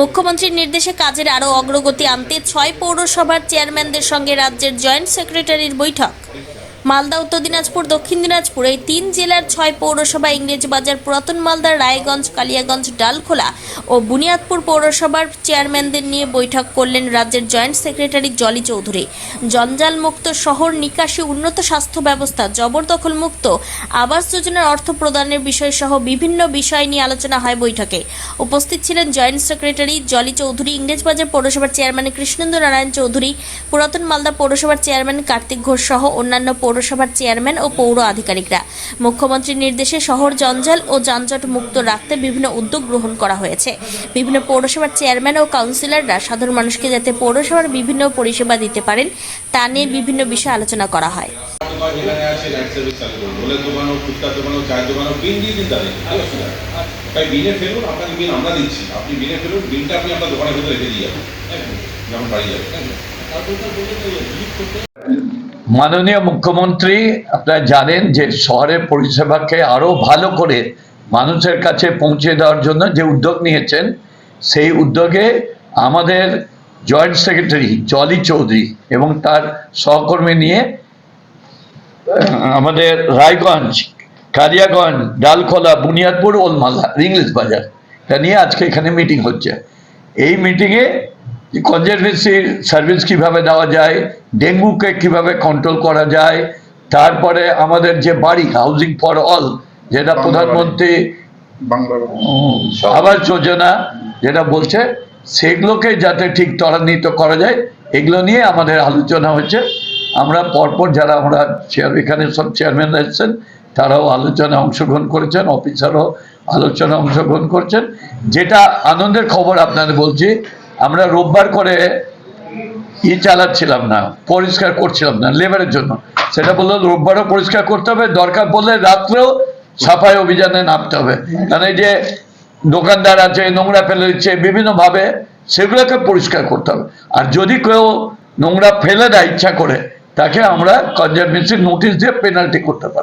মুখ্যমন্ত্রীর নির্দেশে কাজের আরও অগ্রগতি আনতে ছয় পৌরসভার চেয়ারম্যানদের সঙ্গে রাজ্যের জয়েন্ট সেক্রেটারির বৈঠক। মালদা, উত্তর দিনাজপুর, দক্ষিণ দিনাজপুর এই তিন জেলার ছয় পৌরসভা ইংরেজবাজার পুরাতন মালদা, রায়গঞ্জ, কালিয়াগঞ্জ, ডালখোলা ও বুনিয়াদপুর পৌরসভার চেয়ারম্যানদের নিয়ে বৈঠক করলেন রাজ্যের জয়েন্ট সেক্রেটারি জলি চৌধুরী। জঞ্জাল মুক্ত শহর নিকাশি উন্নত স্বাস্থ্য ব্যবস্থা জবরদখল মুক্ত আবাস যোজনার অর্থ প্রদানের বিষয় সহ বিভিন্ন বিষয় নিয়ে আলোচনা হয় বৈঠকে। উপস্থিত ছিলেন জয়েন্ট সেক্রেটারি জলি চৌধুরী ইংরেজবাজার পৌরসভার চেয়ারম্যান কৃষ্ণেন্দ্র নারায়ণ চৌধুরী, পুরাতন মালদা পৌরসভার চেয়ারম্যান কার্তিক ঘোষ সহ অন্যান্য পৌরসভার চেয়ারম্যান ও পৌর আধিকারিকরা। মুখ্যমন্ত্রীর নির্দেশে শহর জঞ্জাল ও যানজট মুক্ত রাখতে বিভিন্ন উদ্যোগ গ্রহণ করা হয়েছে। বিভিন্ন পৌরসভার চেয়ারম্যান ও কাউন্সিলররা সাধারণ মানুষকে যাতে পৌরসভার বিভিন্ন পরিষেবা দিতে পারেন, তা নিয়ে বিভিন্ন বিষয়ে আলোচনা করা হয়। তাই ফেলুন আপনাকে আমরা দিচ্ছি আপনি ফেলুন আপনি আপনার দোকানের ভিতরে রেখে দিয়ে যাবেন বাড়ি মাননীয় মুখ্যমন্ত্রী, আপনারা জানেন যে শহরের পরিষেবাকে আরও ভালো করে মানুষের কাছে পৌঁছে দেওয়ার জন্য যে উদ্যোগ নিয়েছেন, সেই উদ্যোগে আমাদের জয়েন্ট সেক্রেটারি জলি চৌধুরী এবং তার সহকর্মী নিয়ে, আমাদের রায়গঞ্জ, কালিয়াগঞ্জ, ডালখোলা, বুনিয়াদপুর, ওলমালা, ইংলিশ বাজার, এটা নিয়ে আজকে এখানে মিটিং হচ্ছে। এই মিটিংয়ে কনজারভেন্সি সার্ভিস কীভাবে দেওয়া যায় ডেঙ্গুকে কীভাবে কন্ট্রোল করা যায় তারপরে আমাদের যে বাড়ি হাউজিং ফর অল যেটা প্রধানমন্ত্রী আবাস যোজনা যেটা বলছে সেগুলোকে যাতে ঠিক ত্বরান্বিত করা যায় এগুলো নিয়ে আমাদের আলোচনা হয়েছে আমরা পরপর যারা আমরা চেয়ার এখানে সব চেয়ারম্যান এসেছেন তারাও আলোচনায় অংশগ্রহণ করেছেন অফিসারও আলোচনা অংশগ্রহণ করছেন। যেটা আনন্দের খবর আপনাদের বলছি আমরা রোববার করে ই চালাচ্ছিলাম না, পরিষ্কার করছিলাম না লেবারের জন্য। সেটা বলল, রোববারও পরিষ্কার করতে হবে, দরকার পড়লে রাত্রেও সাফাই অভিযানে নামতে হবে। কারণ এই যে দোকানদার আছে, নোংরা ফেলে দিচ্ছে, বিভিন্নভাবে সেগুলোকে পরিষ্কার করতে হবে। আর যদি কেউ নোংরা ফেলে দেয়, ইচ্ছা করে, তাকে আমরা কনজারভেন্সি নোটিশ দিয়ে পেনাল্টি করতে পারি।